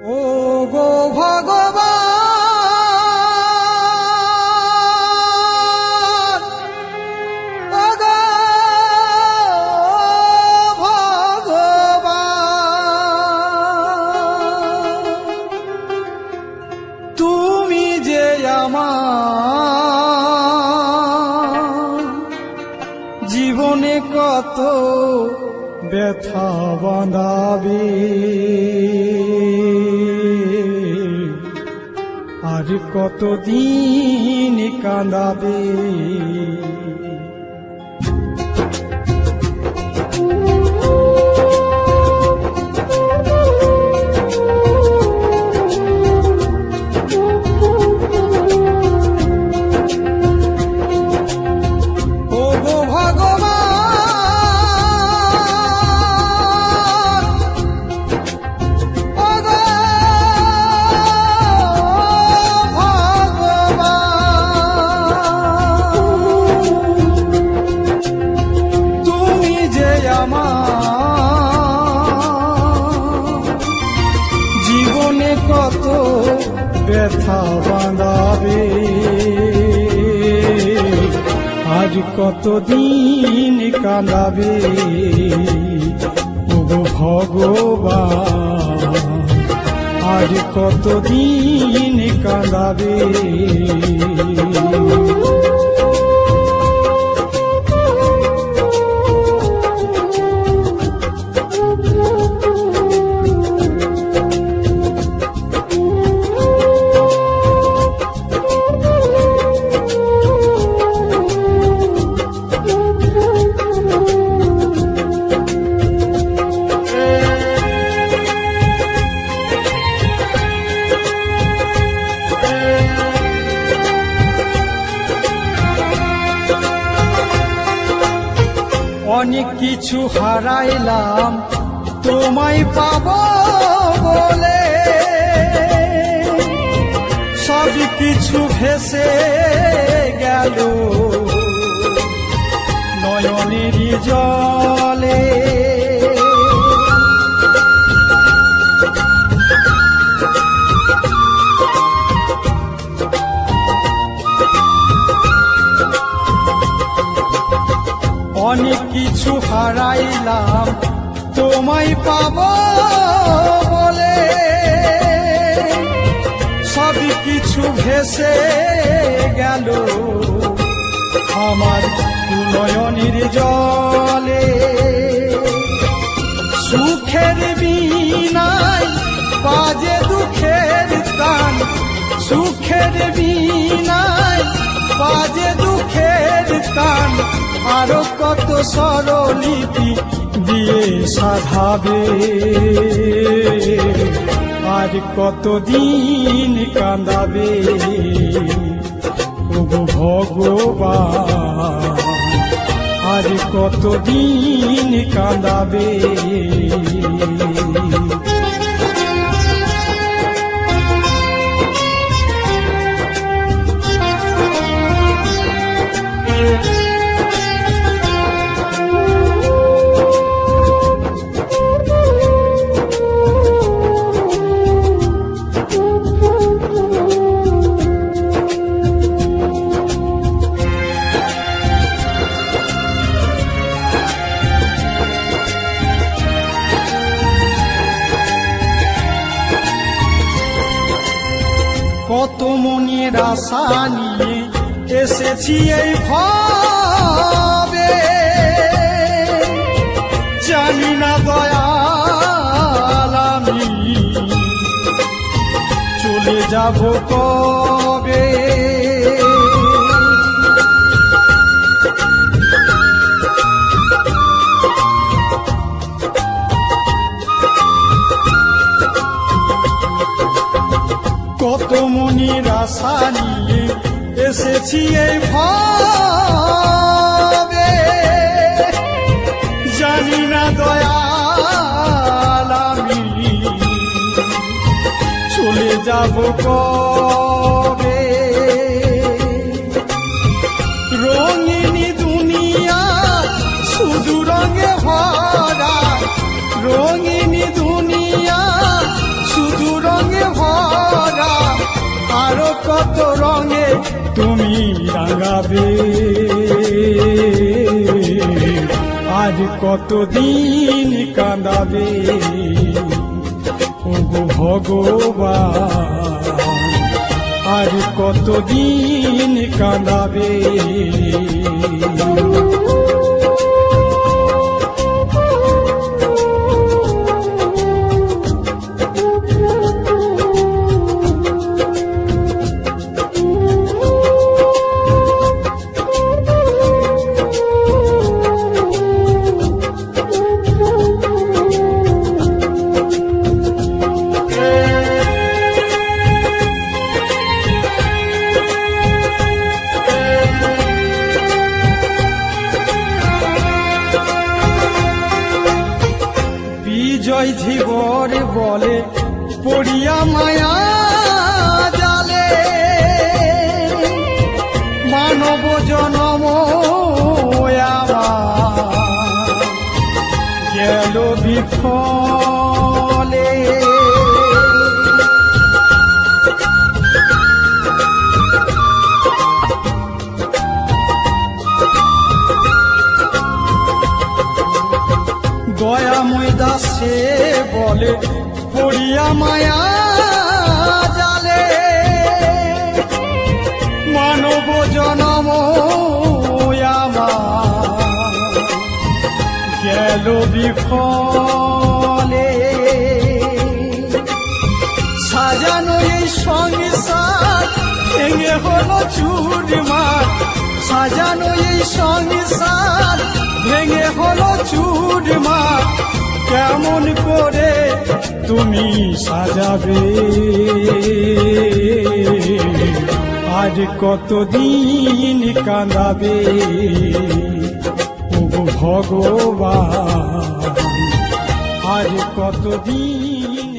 ও গো তুমি যে জীবনে কত ব্যথা বাঁধাবে। আর কত দিন কাঁদাবে? ব্যথা বাঁধাবে আজ কতদিন কাঁদাবে? ওগো ভগবান আজ কতদিন কাঁদাবে? অনেক কিছু হারাইলাম তোমায় পাব বলে। সব কিছু ভেসে গেল। নয়নের জলে পাব বলে। সব কিছু ভেসে গেল। আমার নয়নের জলে। সুখের বিনাই বাজে দুঃখের গান। সুখের বিনাই বাজে দুঃখের গান। আরও কত স্বরলিপি দিয়ে সাধাবে আর কত দিন কাঁদাবে? ওগো ভগবান আর কত দিন কাঁদাবে? মনের আশা এসেছি এই ভাবে। জানি না দয়াল আমি। চলে যাব কবে? আশা নিয়ে এসেছি এই ভাবে। জানি না দয়াল আমি। চলে যাব কবে? সাজাবে আজ কতদিন কাঁদাবে? ওগো ভগবান আর কতদিন কাঁদাবে? পড়িয়া মায়া জালে। মানব জনম গেল বিফলে। দয়াময় দাসে বলে পড়িয়া মায়া জালে। মানব জনম গেল বিফলে। সাজানো এই সংসার ভেঙে হলো চুরমার সাজানো এই সংসার ভেঙে হলো চুরমার তুমি সাজাবে। আজ কতদিন কাঁদাবে? ভগবান আজ কতদিন